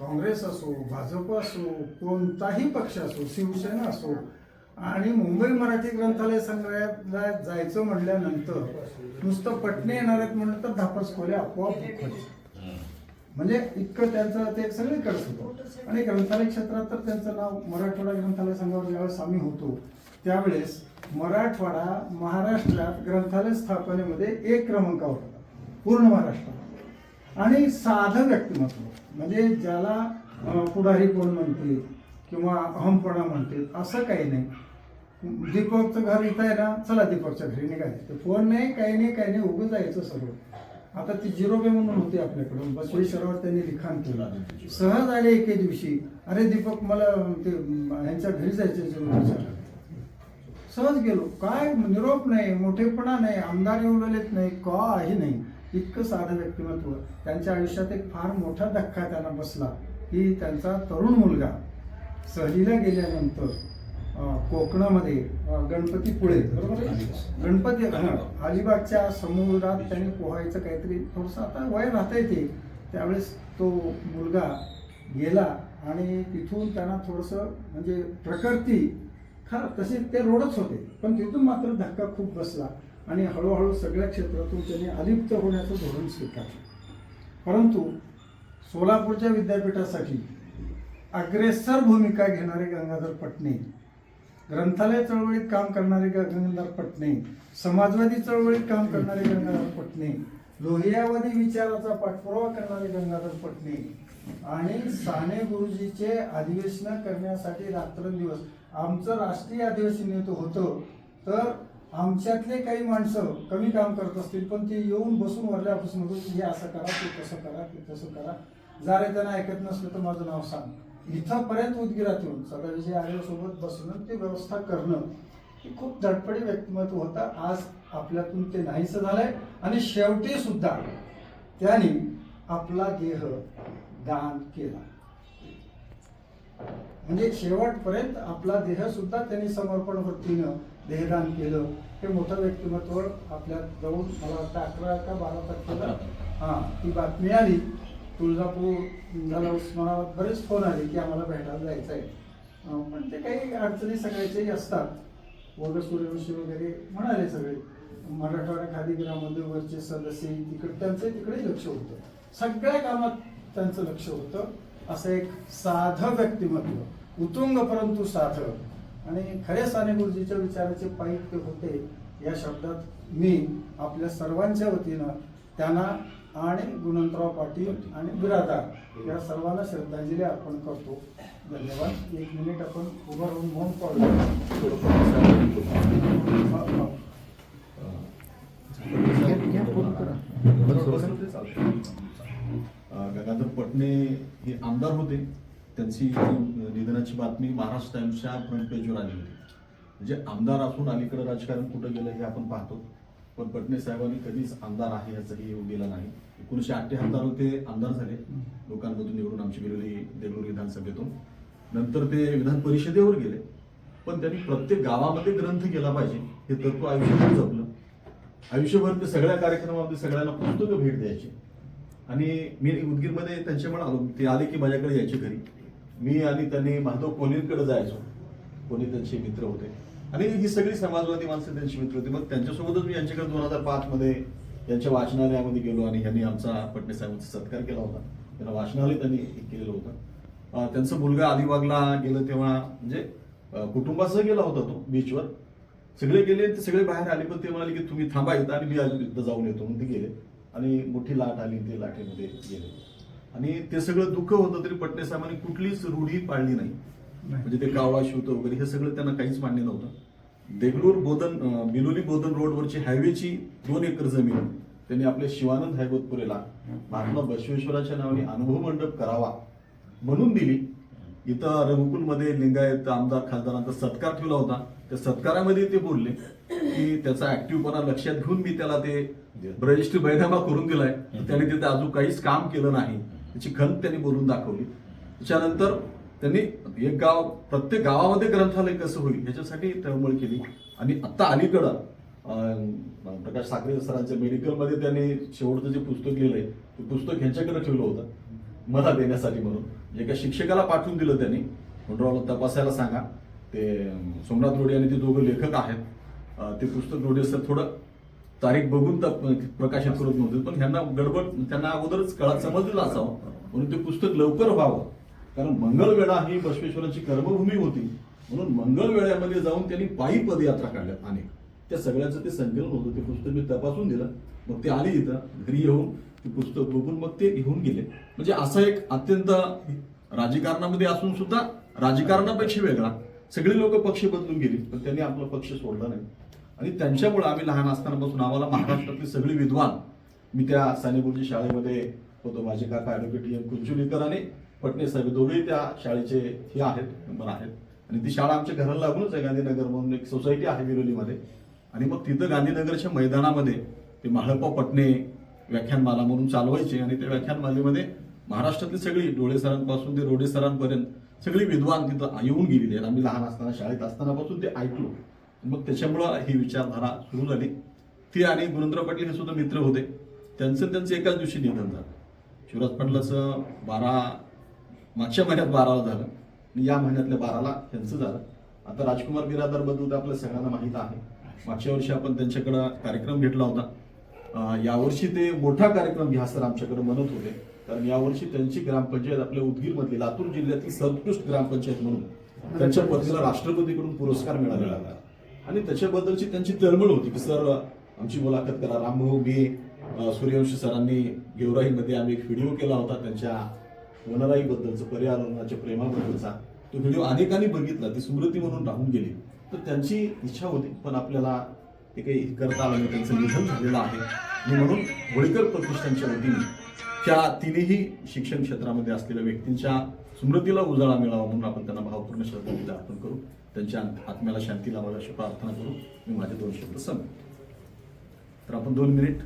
काँग्रेस असो भाजप असो कोणताही पक्ष असो शिवसेना असो आणि मुंबई मराठी ग्रंथालय संग्रहालयात जायचं म्हटल्यानंतर नुसतं पटणे येणार आहेत म्हणलं तर धापस खोले आपोआप म्हणजे इतकं त्यांचं ते सगळीकडे होतं. आणि ग्रंथालय क्षेत्रात तर त्यांचं नाव मराठवाडा ग्रंथालय संघावर ज्यावेळेस आम्ही होतो त्यावेळेस मराठवाडा महाराष्ट्रात ग्रंथालय स्थापनेमध्ये एक क्रमांकावर होता. पूर्ण महाराष्ट्रात. आणि साधं व्यक्तिमत्व. म्हणजे ज्याला पुढारी कोण म्हणतील किंवा अहमपणा म्हणतील असं काही नाही. दीपकचं घर इथं आहे ना चला दीपकच्या घरी निघायचं. ते फोन नाही काही नाही काही नाही उभं जायचं सर्व. आता ती जिरोबे म्हणून होती आपल्याकडून बसवेश्वरावर त्यांनी लिखाण केलं सहज आले एके दिवशी. अरे दीपक मला ते ह्यांच्या घरी जायचं जिरोबेच्या सहज गेलो. काय निरोप नाही मोठेपणा नाही आमदार येऊन नाही काही नाही. इतकं साधं व्यक्तिमत्व. त्यांच्या आयुष्यात एक फार मोठा धक्का त्यांना बसला की त्यांचा तरुण मुलगा सहलीला गेल्यानंतर कोकणामध्ये गणपतीपुळे बरोबर आहे? गणपती अलिबागच्या समुद्रात त्यांनी पोहायचं काहीतरी थोडंसं आता वय राहता येते त्यावेळेस तो मुलगा गेला आणि तिथून त्यांना थोडंसं म्हणजे प्रकृती खरं तसे ते रोडच होते पण तिथून मात्र धक्का खूप बसला. आणि हळूहळू सगळ्या क्षेत्रातून त्यांनी अलिप्त होण्याचं धोरण स्वीकारलं. परंतु सोलापूरच्या विद्यापीठासाठी अग्रेसर भूमिका घेणारे गंगाधर पटणे ग्रंथालय चळवळीत काम करणारे गंगाधर पटणे समाजवादी चळवळीत काम करणारे गंगाधर पटणे लोहियावादी विचाराचा पाठपुरावा करणारे गंगाधर पटणे आणि साने गुरुजीचे अधिवेशन करण्यासाठी रात्रंदिवस आमचं राष्ट्रीय अधिवेशन येतो होतं तर आमच्यातले काही माणसं कमी काम करत असतील पण ते येऊन बसून वरल्या ऑफिसमधून हे असं करा ते तसं करा ते तसं करा. जारे त्यांना ऐकत नसलं तर माझं नाव सांग. इथंपर्यंत उदगिरात येऊन सदाविजय आर्यसोबत बसणं ते व्यवस्था करणं हे खूप धडपडी व्यक्तिमत्व होता. आज आपल्यातून ते नाहीसं झालंय. आणि शेवटी सुद्धा त्यांनी आपला देह दान केला. म्हणजे शेवटपर्यंत आपला देह सुद्धा त्यांनी समर्पण वृत्तीनं देहदान केलं. हे मोठं व्यक्तिमत्व आपल्या जवळ मला वाटतं अकरा का बारा तारखेला हां ती बातमी आली. तुळजापूर झाला उस्मानाबाद बरेच फोन आले की आम्हाला भेटायला जायचं आहे. पण ते काही अडचणी सगळ्याच्याही असतात. वगैरे सूर्यवंशी वगैरे म्हणाले सगळे. मराठवाडा खादी ग्रामोद्योगचे सदस्य तिकडे त्यांचं तिकडे लक्ष होतं. सगळ्या कामात त्यांचं लक्ष होतं. असं एक साधं व्यक्तिमत्व. उतुंग परंतु साधं. आणि खऱ्या साने गुरुजीच्या विचाराचे पाईप ते होते या शब्दात मी आपल्या सर्वांच्या वतीनं त्यांना आणि गुणवंतराव पाटील आणि बिरादार या सर्वांना श्रद्धांजली अर्पण करतो. धन्यवाद. एक मिनिट आपण उभं राहून मौन पाडू गंगाधर पटणे हे आमदार होते. त्यांची निधनाची बातमी महाराष्ट्र टाइम्सच्या फ्रंट पेजवर आली होती. म्हणजे आमदार असून अलीकडे राजकारण कुठं गेलं हे आपण पाहतो. पण पटणे साहेबांनी कधीच आमदार आहे याचंही येऊ गेला नाही. एकोणीशे अठ्ठ्याहत्तर ते आमदार झाले. लोकांमधून निवडून आमची गेलेली देगलूर विधानसभेतून. नंतर ते विधान परिषदेवर गेले. पण त्यांनी प्रत्येक गावामध्ये ग्रंथ केला पाहिजे. हे तत्व आयुष्यभर जपलं. आयुष्यभर ते सगळ्या कार्यक्रमामध्ये सगळ्यांना पुस्तकं भेट द्यायची. आणि मी उदगीरमध्ये त्यांच्यामुळे आलो. ते आले की माझ्याकडे यायचे घरी. मी आणि त्यांनी माधव कोलींकडे जायचो? कोणी त्यांचे मित्र होते. आणि ही सगळी समाजवादी माणसं त्यांची मित्र होती. मग त्यांच्यासोबतच मी यांच्याकडे दोन हजार पाच मध्ये यांच्या वाचनालयामध्ये गेलो आणि यांनी आमचा पटणे साहेबांचा सत्कार केला होता. त्यांना वाचनालय त्यांनी केलेलं होतं. त्यांचं त्यांचा मुलगा अलिबागला गेलं तेव्हा म्हणजे कुटुंबासह गेला होता तो बीचवर. सगळे गेले ते सगळे बाहेर आले पण ते म्हणाले की तुम्ही थांबा इथं आणि मी इथं जाऊन येतो म्हणून ते गेले. आणि मोठी लाट आली ते लाटेमध्ये गेले. आणि ते सगळं दुःख होतं तरी पटणे साहेबांनी कुठलीच रूढी पाळली नाही. म्हणजे ते कावळा शिवतं वगैरे हे सगळं त्यांना काहीच मान्य नव्हतं. देगलूर बोधन बिलोली बोधन रोडवरची हायवेची दोन एकर जमीन त्यांनी आपल्या शिवानंद हैबतपुरेला महात्मा बसवेश्वराच्या नावाने अनुभव मंडप करावा म्हणून दिली. इथं रघुकुलमध्ये लिंगायत आमदार खासदारांचा सत्कार ठेवला होता. त्या सत्कारामध्ये ते बोलले की त्याचा ऍक्टिव्हपणा लक्षात घेऊन मी त्याला ते रजिस्ट्री बैनामा करून दिलाय. त्याने तिथे अजून काहीच काम केलं नाही. त्याची खंत त्यांनी बोलून दाखवली. त्याच्यानंतर त्यांनी एक गाव प्रत्येक गावामध्ये ग्रंथालय कसं होईल याच्यासाठी तळमळ केली. आणि आता अलीकडं प्रकाश साखरे सरांच्या मेडिकलमध्ये त्यांनी शेवटचं जे पुस्तक लिहिलंय ते पुस्तक ह्यांच्याकडे ठेवलं होतं. मला देण्यासाठी म्हणून. एका शिक्षकाला पाठवून दिलं त्यांनी. गुंडरावला तपासायला सांगा. ते सोमनाथ रोडे आणि ते दोघं लेखक आहेत. ते पुस्तक रोडे सर थोडं तारीख बघून तप- प्रकाशित करत नव्हते पण ह्यांना गडबड त्यांना अगोदरच कळा समजलेलं असावं. म्हणून ते पुस्तक लवकर व्हावं. कारण मंगळवेळा ही बसवेश्वरांची कर्मभूमी होती. म्हणून मंगळवेढ्यामध्ये जाऊन त्यांनी पायी पदयात्रा काढल्या अनेक. त्या सगळ्याचं ते संकलन होतं. ते पुस्तक मी तपासून दिलं. मग ते आली इथं घरी येऊन ते पुस्तक बघून मग ते घेऊन गेले. म्हणजे असं एक अत्यंत राजकारणामध्ये असून सुद्धा राजकारणापेक्षा वेगळा. सगळी लोक पक्ष बदलून गेली पण त्यांनी आपला पक्ष सोडला नाही. आणि त्यांच्यामुळे आम्ही लहान असतानापासून आम्हाला महाराष्ट्रातली सगळी विद्वान मी त्या सानेगुरुजी शाळेमध्ये होतो. माझे काका ॲडव्होकेट एम कुंचुलीकर आणि पटणे साहेब दोघेही त्या शाळेचे हे आहेत मेंबर आहेत. आणि ती शाळा आमच्या घराला लागूनच आहे. गांधीनगर म्हणून एक सोसायटी आहे विरोलीमध्ये. आणि मग तिथं गांधीनगरच्या मैदानामध्ये ते महाळपा पटणे व्याख्यानमाला म्हणून चालवायचे आणि त्या व्याख्यानमालेमध्ये महाराष्ट्रातली सगळी डोळे सरांपासून ते रोडे सरांपर्यंत सगळी विद्वान तिथं येऊन गेलेली आहेत. आम्ही लहान असताना शाळेत असतानापासून ते ऐकलो. मग त्याच्यामुळं ही विचारधारा सुरू झाली. ती आणि गुरुंद्र पाटील हे सुद्धा मित्र होते. त्यांचं त्यांचं एकाच दिवशी निधन झालं. शिवराज पाटलाचं बारा मागच्या महिन्यात बाराला झालं. आणि या महिन्यातल्या बाराला त्यांचं झालं. आता राजकुमार बिरादरबद्दल तर आपल्या सगळ्यांना माहीत आहे. मागच्या वर्षी आपण त्यांच्याकडं कार्यक्रम घेतला होता. यावर्षी ते मोठा कार्यक्रम घ्या सर आमच्याकडे म्हणत होते. कारण यावर्षी त्यांची ग्रामपंचायत आपल्या उदगीरमधली लातूर जिल्ह्यातील सर्वोत्कृष्ट ग्रामपंचायत म्हणून त्यांच्या पत्नीला राष्ट्रपतीकडून पुरस्कार मिळालेला आहे आणि त्याच्याबद्दलची त्यांची तळमळ होती की सर आमची मुलाखत करा. रामभाऊ मी सूर्यवंशी सरांनी गेवराईमध्ये आम्ही एक व्हिडिओ केला होता त्यांच्या वनराईबद्दलचं पर्यावरणाच्या प्रेमाबद्दलचा. तो व्हिडिओ अनेकांनी बघितला ती स्मृती म्हणून राहून गेली. तर त्यांची इच्छा होती पण आपल्याला ते काही करता आलं नाही त्यांचं निधन झालेलं आहे. म्हणून होळीकर प्रतिष्ठानच्या वतीने त्या तिन्ही शिक्षण क्षेत्रामध्ये असलेल्या व्यक्तींच्या स्मृतीला उजाळा मिळावा म्हणून आपण त्यांना भावपूर्ण श्रद्धांजली अर्पण करू. त्यांच्या आत्म्याला शांती लावावी अशी प्रार्थना करू. मी माझे दोन शब्द सांगू तर आपण दोन मिनिट